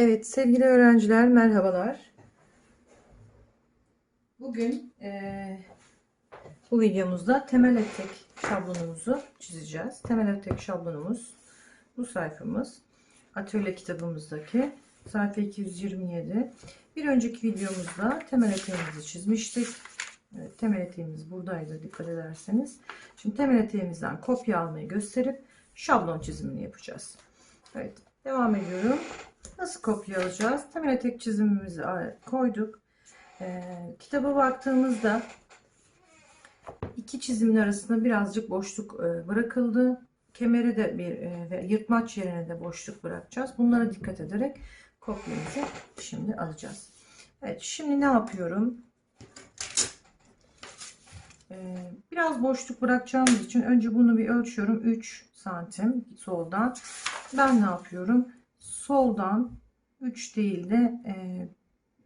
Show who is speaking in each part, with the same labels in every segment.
Speaker 1: Evet sevgili öğrenciler merhabalar. Bugün eee, bu videomuzda temel etek şablonumuzu çizeceğiz. Temel etek şablonumuz bu sayfamız. Atölye kitabımızdaki sayfa 227. Bir önceki videomuzda temel eteğimizi çizmiştik. Evet, temel eteğimiz buradaydı dikkat ederseniz. Şimdi temel eteğimizden kopya almayı gösterip şablon çizimini yapacağız. Evet devam ediyorum. Nasıl kopya alacağız? Temel etek çizimimizi koyduk. Ee, kitaba baktığımızda iki çizimin arasında birazcık boşluk e, bırakıldı. Kemeri de bir e, ve yırtmaç yerine de boşluk bırakacağız. Bunlara dikkat ederek kopyamızı şimdi alacağız. Evet şimdi ne yapıyorum? Ee, biraz boşluk bırakacağımız için önce bunu bir ölçüyorum. 3 santim soldan. Ben ne yapıyorum? Soldan 3 değil de e,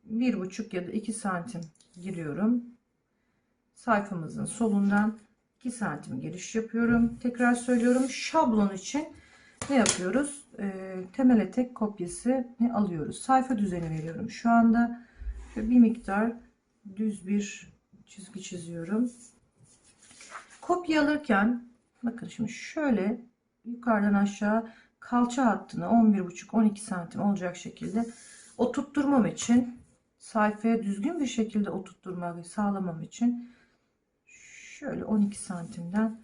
Speaker 1: bir buçuk ya da 2 santim giriyorum. Sayfamızın solundan 2 santim giriş yapıyorum. Tekrar söylüyorum. Şablon için ne yapıyoruz? E, temel etek kopyası alıyoruz. Sayfa düzeni veriyorum. Şu anda bir miktar düz bir çizgi çiziyorum. Kopya alırken bakın şimdi şöyle yukarıdan aşağı kalça hattını 11,5-12 santim olacak şekilde oturtturmam için sayfaya düzgün bir şekilde oturtturmayı sağlamam için şöyle 12 santimden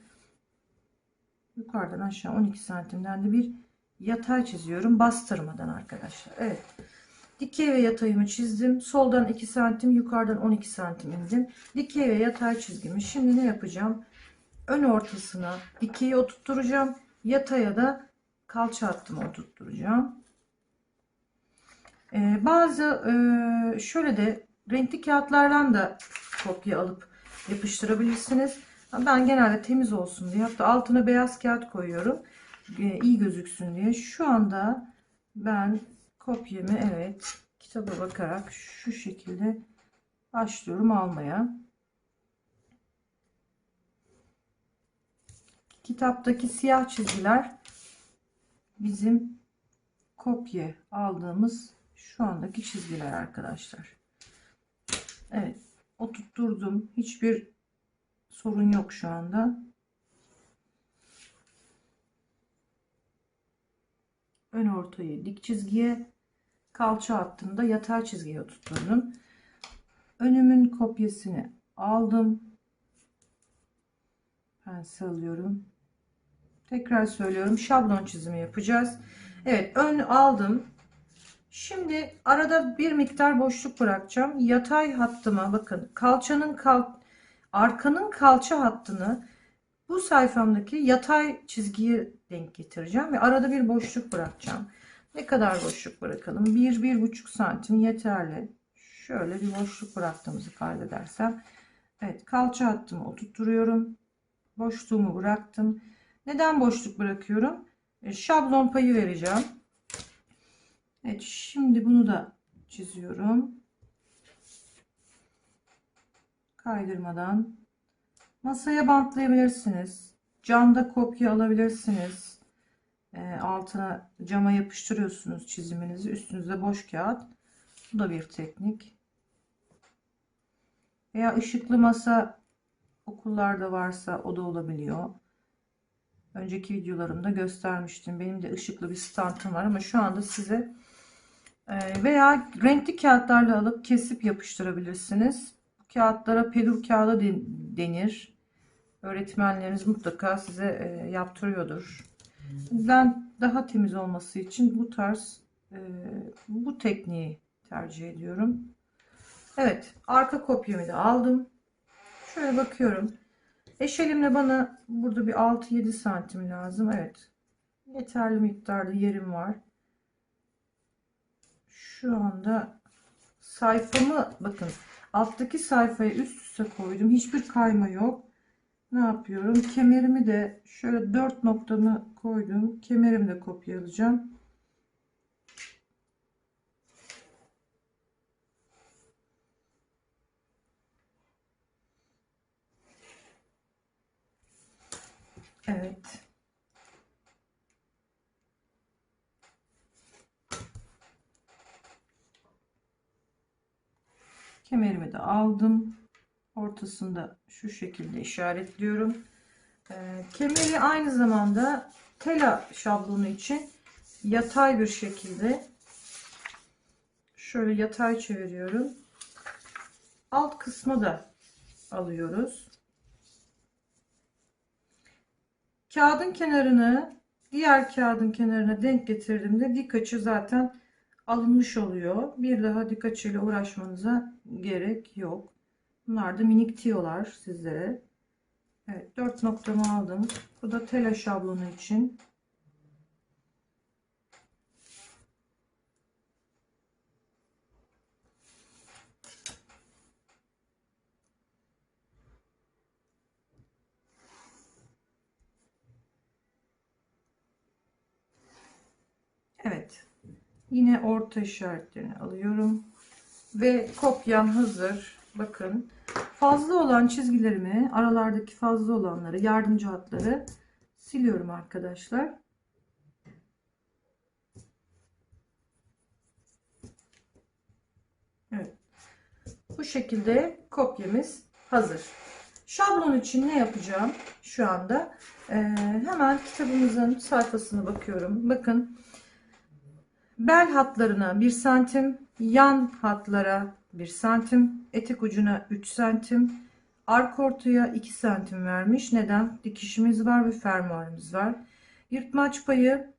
Speaker 1: yukarıdan aşağı 12 santimden de bir yatay çiziyorum bastırmadan arkadaşlar. Evet. Dikey ve yatayımı çizdim. Soldan 2 santim, yukarıdan 12 santim indim. Dikey ve yatay çizgimi. Şimdi ne yapacağım? Ön ortasına dikeyi oturtturacağım. Yataya da kalça hattımı oturtturacağım. Ee, bazı e, şöyle de renkli kağıtlardan da kopya alıp yapıştırabilirsiniz. Ben genelde temiz olsun diye hatta altına beyaz kağıt koyuyorum. E, iyi gözüksün diye. Şu anda ben kopyamı evet kitaba bakarak şu şekilde başlıyorum almaya. Kitaptaki siyah çizgiler bizim kopya aldığımız şu andaki çizgiler arkadaşlar. Evet oturtturdum. Hiçbir sorun yok şu anda. Ön ortayı dik çizgiye kalça hattında yatay çizgiye oturtturdum. Önümün kopyasını aldım. Pense alıyorum. Tekrar söylüyorum. Şablon çizimi yapacağız. Evet ön aldım. Şimdi arada bir miktar boşluk bırakacağım. Yatay hattıma bakın kalçanın kal arkanın kalça hattını bu sayfamdaki yatay çizgiye denk getireceğim ve arada bir boşluk bırakacağım. Ne kadar boşluk bırakalım? 1-1,5 santim yeterli. Şöyle bir boşluk bıraktığımızı kaydedersem. Evet kalça hattımı oturtturuyorum. Boşluğumu bıraktım. Neden boşluk bırakıyorum? E, şablon payı vereceğim. Evet şimdi bunu da çiziyorum. Kaydırmadan. Masaya bantlayabilirsiniz. Camda kopya alabilirsiniz. E, altına cama yapıştırıyorsunuz çiziminizi. Üstünüzde boş kağıt. Bu da bir teknik. Veya ışıklı masa okullarda varsa o da olabiliyor. Önceki videolarımda göstermiştim. Benim de ışıklı bir standım var ama şu anda size e, veya renkli kağıtlarla alıp kesip yapıştırabilirsiniz. Bu kağıtlara pelur kağıdı denir. Öğretmenleriniz mutlaka size e, yaptırıyordur. Ben daha temiz olması için bu tarz e, bu tekniği tercih ediyorum. Evet arka kopyamı da aldım. Şöyle bakıyorum. Eşelimle bana burada bir 6-7 santim lazım. Evet. Yeterli miktarda yerim var. Şu anda sayfamı bakın alttaki sayfayı üst üste koydum. Hiçbir kayma yok. Ne yapıyorum? Kemerimi de şöyle 4 noktamı koydum. Kemerimi de kopyalayacağım. Evet. Kemerimi de aldım. Ortasında şu şekilde işaretliyorum. Ee, kemeri aynı zamanda tela şablonu için yatay bir şekilde şöyle yatay çeviriyorum. Alt kısmı da alıyoruz. Kağıdın kenarını diğer kağıdın kenarına denk getirdiğimde dik açı zaten alınmış oluyor. Bir daha dik açıyla uğraşmanıza gerek yok. Bunlar da minik tiyolar sizlere. Evet 4 noktamı aldım. Bu da tela şablonu için. Evet. Yine orta işaretlerini alıyorum. Ve kopyam hazır. Bakın. Fazla olan çizgilerimi, aralardaki fazla olanları, yardımcı hatları siliyorum arkadaşlar. Evet. Bu şekilde kopyamız hazır. Şablon için ne yapacağım şu anda? Ee, hemen kitabımızın sayfasına bakıyorum. Bakın bel hatlarına 1 santim, yan hatlara 1 santim, etek ucuna 3 santim, arka ortaya 2 santim vermiş. Neden? Dikişimiz var ve fermuarımız var. Yırtmaç payı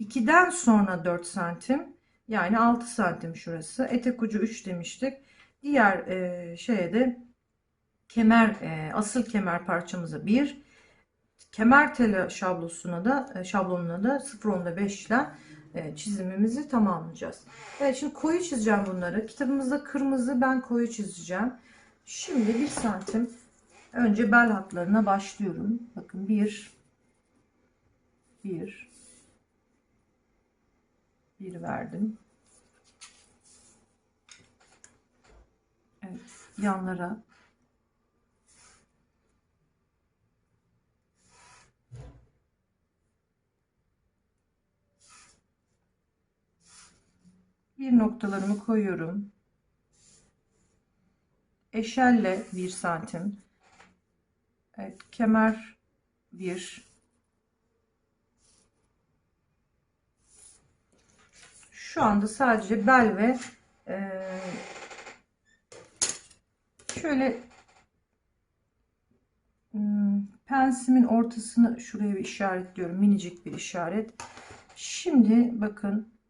Speaker 1: 2'den sonra 4 santim. Yani 6 santim şurası. Etek ucu 3 demiştik. Diğer e, şeye de kemer e, asıl kemer parçamıza 1 kemer teli şablosuna da e, şablonuna da 0.10'da 5 ile çizimimizi tamamlayacağız. Evet şimdi koyu çizeceğim bunları. Kitabımızda kırmızı ben koyu çizeceğim. Şimdi 1 santim önce bel hatlarına başlıyorum. Bakın 1 1 1 verdim. Evet, yanlara bir noktalarımı koyuyorum. Eşelle 1 santim. Evet, kemer 1 Şu anda sadece bel ve e, şöyle hmm, pensimin ortasını şuraya bir işaretliyorum. Minicik bir işaret. Şimdi bakın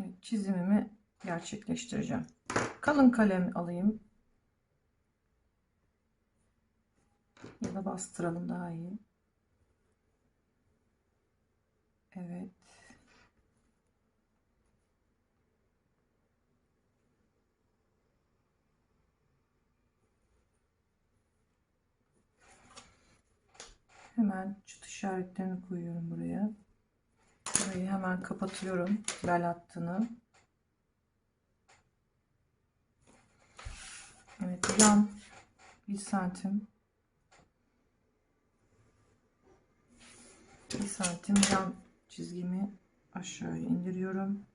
Speaker 1: Evet, çizimimi gerçekleştireceğim. Kalın kalem alayım. Ya da bastıralım daha iyi. Evet. Hemen çıt işaretlerini koyuyorum buraya. Burayı hemen kapatıyorum. Bel hattını. Evet yan bir santim. Bir santim yan çizgimi aşağıya indiriyorum.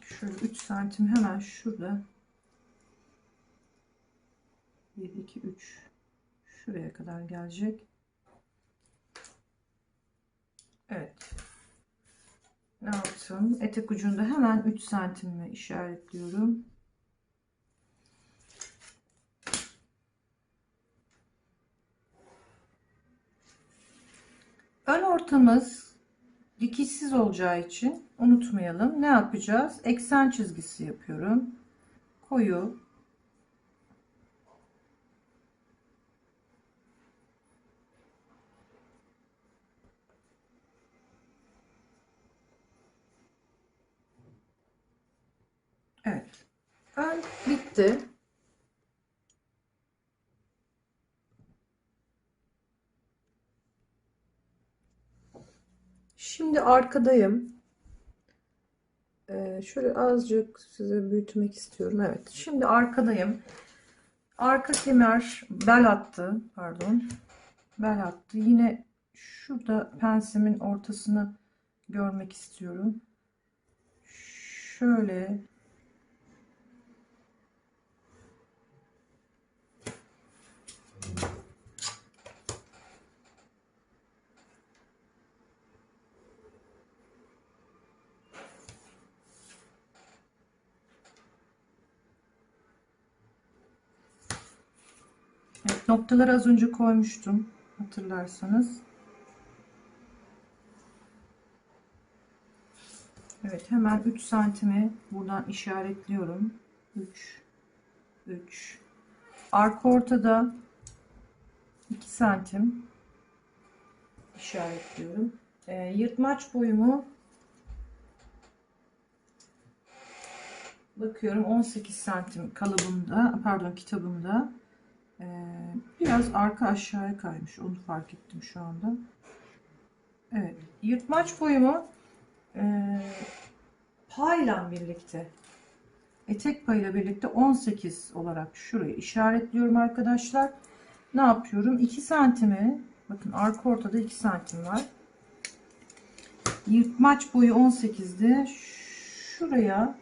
Speaker 1: Şöyle 3 santim hemen şurada. 1, 2, 3 şuraya kadar gelecek. Evet. Ne yaptım? Etek ucunda hemen 3 santimi işaretliyorum. Ön ortamız dikişsiz olacağı için unutmayalım. Ne yapacağız? Eksen çizgisi yapıyorum. Koyu Evet. Ön bitti. Şimdi arkadayım. Ee, şöyle azıcık size büyütmek istiyorum. Evet. Şimdi arkadayım. Arka kemer bel hattı. Pardon. Bel hattı. Yine şurada pensimin ortasını görmek istiyorum. Şöyle Evet, noktaları az önce koymuştum hatırlarsanız. Evet hemen 3 santimi buradan işaretliyorum. 3 3 arka ortada 2 santim işaretliyorum. Ee, yırtmaç boyumu bakıyorum 18 santim kalıbımda pardon kitabımda biraz arka aşağıya kaymış onu fark ettim şu anda. Evet yırtmaç boyumu e, payla birlikte etek payıyla birlikte 18 olarak şurayı işaretliyorum arkadaşlar. Ne yapıyorum? 2 santimi bakın arka ortada 2 santim var. Yırtmaç boyu 18'di. Şuraya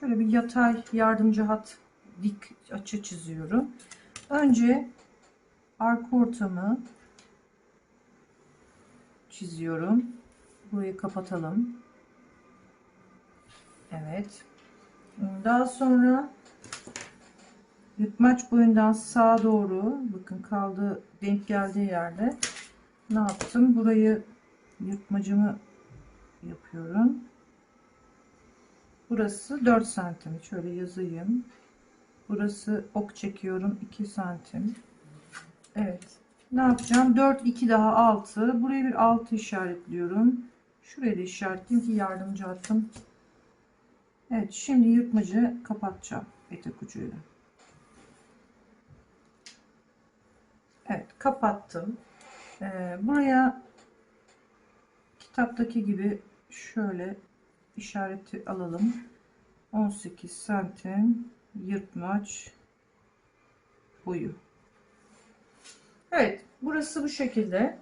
Speaker 1: şöyle bir yatay yardımcı hat dik açı çiziyorum. Önce arka ortamı çiziyorum. Burayı kapatalım. Evet. Daha sonra yırtmaç boyundan sağa doğru bakın kaldı denk geldiği yerde ne yaptım? Burayı yırtmacımı yapıyorum. Burası 4 santim. Şöyle yazayım. Burası ok çekiyorum 2 santim. Evet. Ne yapacağım? 4 2 daha 6. Buraya bir 6 işaretliyorum. Şuraya da işaretleyeyim ki yardımcı attım. Evet, şimdi yırtmacı kapatacağım etek ucuyla. Evet, kapattım. Ee, buraya kitaptaki gibi şöyle işareti alalım. 18 santim yırtmaç boyu. Evet, burası bu şekilde.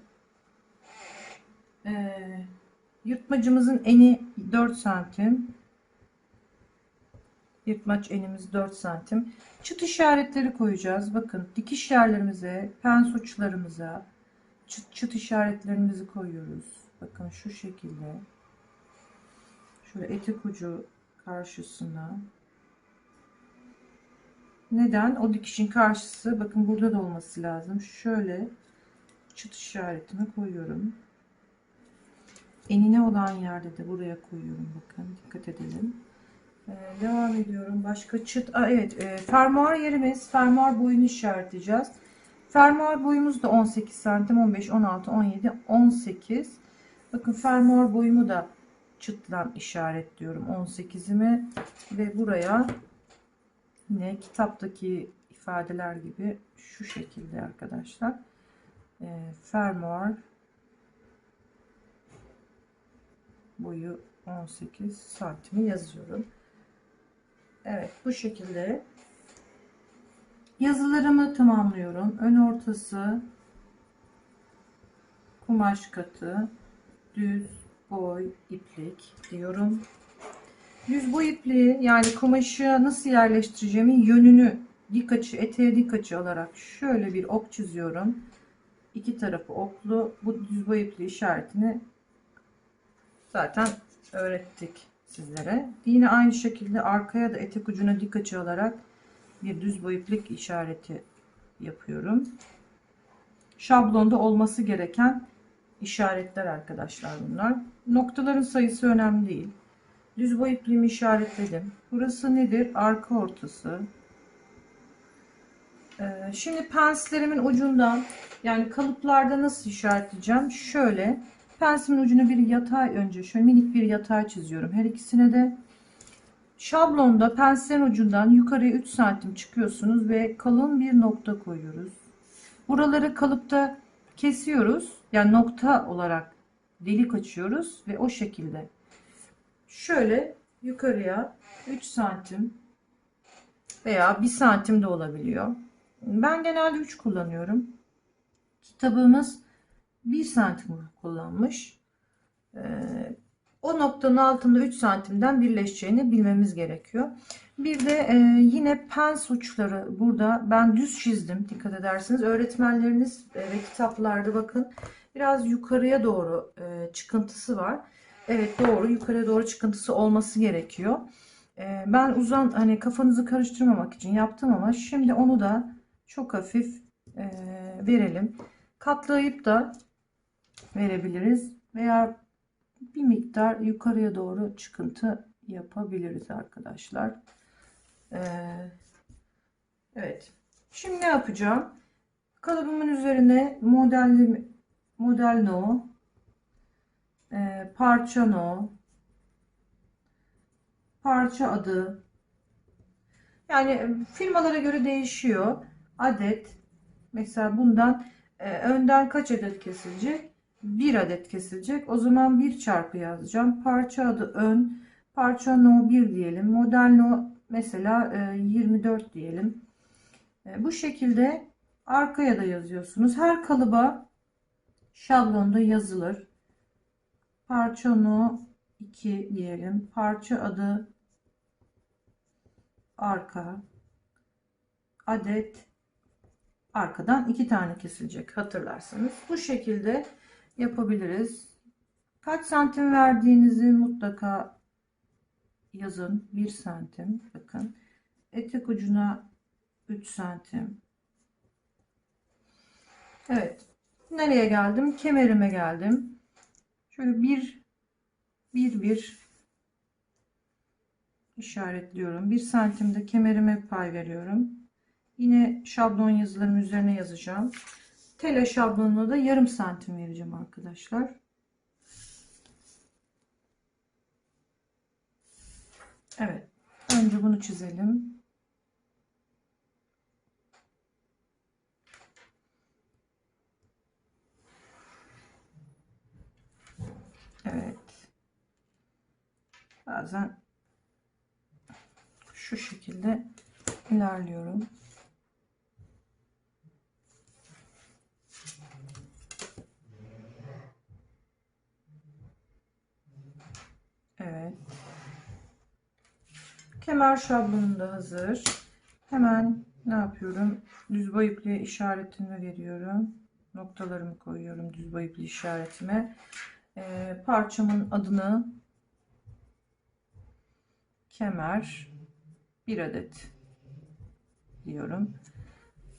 Speaker 1: Ee, yırtmacımızın eni 4 santim. Yırtmaç enimiz 4 santim. Çıt işaretleri koyacağız. Bakın dikiş yerlerimize, pens uçlarımıza çıt çıt işaretlerimizi koyuyoruz. Bakın şu şekilde. Şöyle etek ucu karşısına. Neden? O dikişin karşısı bakın burada da olması lazım. Şöyle çıt işaretimi koyuyorum. Enine olan yerde de buraya koyuyorum. Bakın dikkat edelim. Ee, devam ediyorum. Başka çıt. Aa, evet. E, fermuar yerimiz. Fermuar boyunu işaretleyeceğiz. Fermuar boyumuz da 18 santim. 15, 16, 17, 18. Bakın fermuar boyumu da çıttan işaretliyorum. 18'imi ve buraya yine kitaptaki ifadeler gibi şu şekilde arkadaşlar. E, fermuar boyu 18 santimi yazıyorum. Evet bu şekilde yazılarımı tamamlıyorum. Ön ortası kumaş katı düz boy iplik diyorum. Düz boy ipliği yani kumaşı nasıl yerleştireceğimin yönünü dik açı eteğe dik açı alarak şöyle bir ok çiziyorum. İki tarafı oklu. Bu düz boy ipliği işaretini zaten öğrettik sizlere. Yine aynı şekilde arkaya da etek ucuna dik açı alarak bir düz boy iplik işareti yapıyorum. Şablonda olması gereken işaretler arkadaşlar bunlar. Noktaların sayısı önemli değil. Düz boy ipliğimi işaretledim. Burası nedir? Arka ortası. Ee, şimdi penslerimin ucundan yani kalıplarda nasıl işaretleyeceğim? Şöyle pensimin ucuna bir yatay önce şöyle minik bir yatay çiziyorum. Her ikisine de şablonda penslerin ucundan yukarıya 3 santim çıkıyorsunuz ve kalın bir nokta koyuyoruz. Buraları kalıpta kesiyoruz. Yani nokta olarak delik açıyoruz ve o şekilde şöyle yukarıya 3 santim veya 1 santim de olabiliyor. Ben genelde 3 kullanıyorum. kitabımız 1 santim kullanmış. Ee, o noktanın altında 3 santimden birleşeceğini bilmemiz gerekiyor. Bir de e, yine pens uçları burada ben düz çizdim dikkat ederseniz. Öğretmenleriniz e, ve kitaplarda bakın biraz yukarıya doğru e, çıkıntısı var. Evet doğru yukarıya doğru çıkıntısı olması gerekiyor. E, ben uzan hani kafanızı karıştırmamak için yaptım ama şimdi onu da çok hafif e, verelim. Katlayıp da verebiliriz veya bir miktar yukarıya doğru çıkıntı yapabiliriz arkadaşlar. Ee, evet. Şimdi ne yapacağım? Kalıbımın üzerine modelli model no, e, parça no, parça adı. Yani firmalara göre değişiyor. Adet. Mesela bundan e, önden kaç adet kesilecek? Bir adet kesilecek. O zaman bir çarpı yazacağım. Parça adı ön. Parça no 1 diyelim. Model no mesela e, 24 diyelim. E, bu şekilde arkaya da yazıyorsunuz. Her kalıba şablonda yazılır. Parça no 2 diyelim. Parça adı arka. Adet arkadan iki tane kesilecek hatırlarsanız. Bu şekilde yapabiliriz. Kaç santim verdiğinizi mutlaka yazın. 1 santim. Bakın. Etek ucuna 3 santim. Evet. Nereye geldim? Kemerime geldim. Şöyle bir bir bir işaretliyorum. 1 santimde kemerime pay veriyorum. Yine şablon yazılarımın üzerine yazacağım. Tela şablonuna da yarım santim vereceğim arkadaşlar. Evet. Önce bunu çizelim. Evet. Bazen şu şekilde ilerliyorum. Evet. Kemer şablonum da hazır. Hemen ne yapıyorum? Düz ipliğe işaretimi veriyorum. Noktalarımı koyuyorum düz ipliği işaretime. Ee, parçamın adını kemer bir adet diyorum.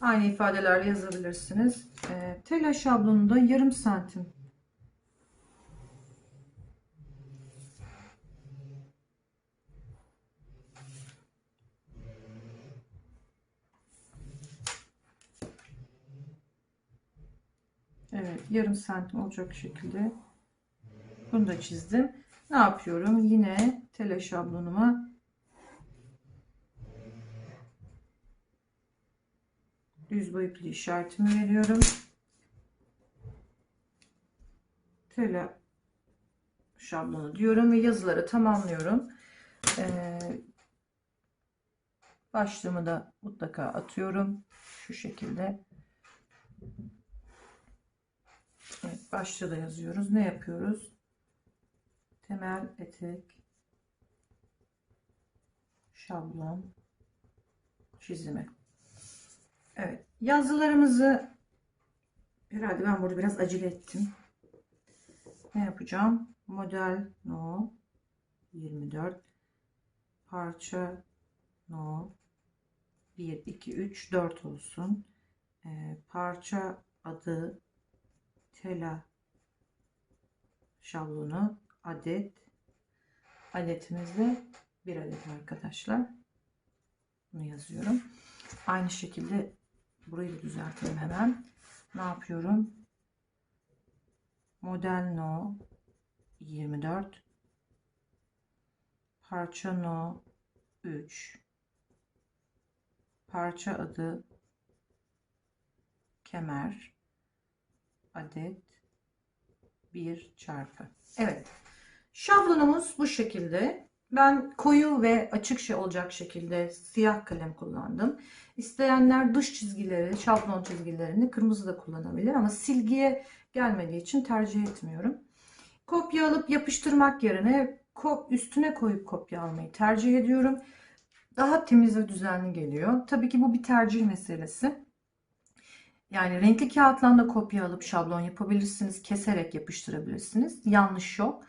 Speaker 1: Aynı ifadelerle yazabilirsiniz. Ee, tela şablonunda yarım santim Evet yarım santim olacak şekilde bunu da çizdim. Ne yapıyorum? Yine tele şablonuma düz boy ipli işaretimi veriyorum. Tele şablonu diyorum ve yazıları tamamlıyorum. Ee, başlığımı da mutlaka atıyorum. Şu şekilde. Evet, başta da yazıyoruz. Ne yapıyoruz? Temel etek şablon çizimi. Evet, yazılarımızı herhalde ben burada biraz acele ettim. Ne yapacağım? Model no 24 parça no 1 2 3 4 olsun. Ee, parça adı tela şablonu adet adetimizde bir adet arkadaşlar. Bunu yazıyorum. Aynı şekilde burayı da düzeltelim hemen. Ne yapıyorum? Model no 24 parça no 3 parça adı kemer. Adet 1 çarpı. Evet. Şablonumuz bu şekilde. Ben koyu ve açık şey olacak şekilde siyah kalem kullandım. İsteyenler dış çizgileri, şablon çizgilerini kırmızı da kullanabilir ama silgiye gelmediği için tercih etmiyorum. Kopya alıp yapıştırmak yerine üstüne koyup kopya almayı tercih ediyorum. Daha temiz ve düzenli geliyor. Tabii ki bu bir tercih meselesi. Yani renkli kağıtla da kopya alıp şablon yapabilirsiniz, keserek yapıştırabilirsiniz. Yanlış yok.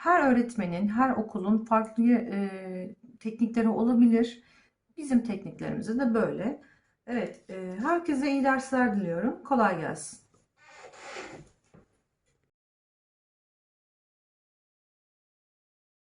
Speaker 1: Her öğretmenin, her okulun farklı e, teknikleri olabilir. Bizim tekniklerimiz de böyle. Evet, e, herkese iyi dersler diliyorum. Kolay gelsin.